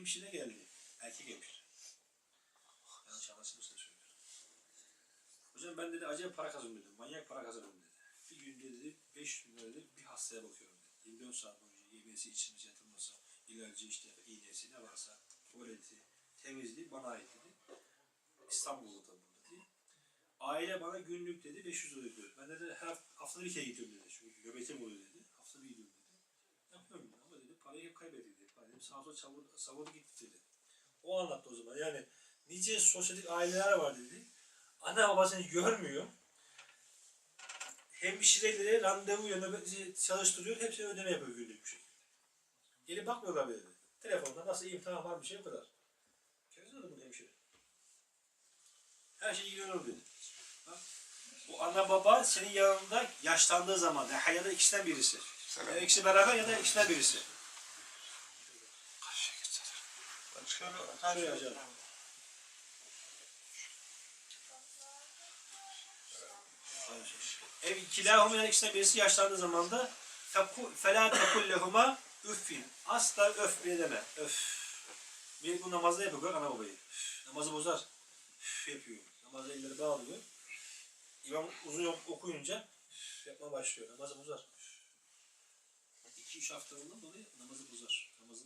hemşire geldi. Erkek hemşire. Yanlış anlaşılırsa söylüyorum. Hocam ben dedi acayip para kazanıyorum dedi. Manyak para kazanıyorum dedi. Bir günde dedi 500 bin lira dedi bir hastaya bakıyorum dedi. 24 saat boyunca yemesi, içmesi, yatırması, ilacı işte iğnesi ne varsa tuvaleti, temizliği bana ait dedi. İstanbul'da tabii burada değil. Aile bana günlük dedi 500 lira ödüyor. Ben de her haftada bir kere gidiyorum dedi. Çünkü oluyor dedi. Haftada bir gidiyorum dedi. Yapıyorum dedi. Dedi. Para dedim sağa savurdu, gitti dedi. O anlattı o zaman. Yani nice sosyetik aileler var dedi. Ana babasını görmüyor. Hemşireleri randevu nöbeti çalıştırıyor. Hepsini ödeme yapıyor günlük bir şekilde. Gelip bakmıyorlar bile dedi. Telefonda nasıl tamam var bir şey o kadar. Kendisi bunu hemşire. Her şey ilgileniyor dedi. Bak, Bu ana baba senin yanında yaşlandığı zaman yani ya ikisinden birisi. Ya ikisi beraber ya da ikisinden birisi. Şöyle hocam. Ev kilahum yani ikisinden birisi yaşlandığı zaman da feku- felâ tekul lehuma üffin. Asla öf bile deme. Öf. Bir bu namazda yapıyor ana babayı. Üf, Namazı bozar. Üf yapıyor. Namazda elleri bağlıyor. İmam uzun yok okuyunca yapma başlıyor. Namazı bozar. Üf. İki üç hafta ondan dolayı namazı bozar. Namazı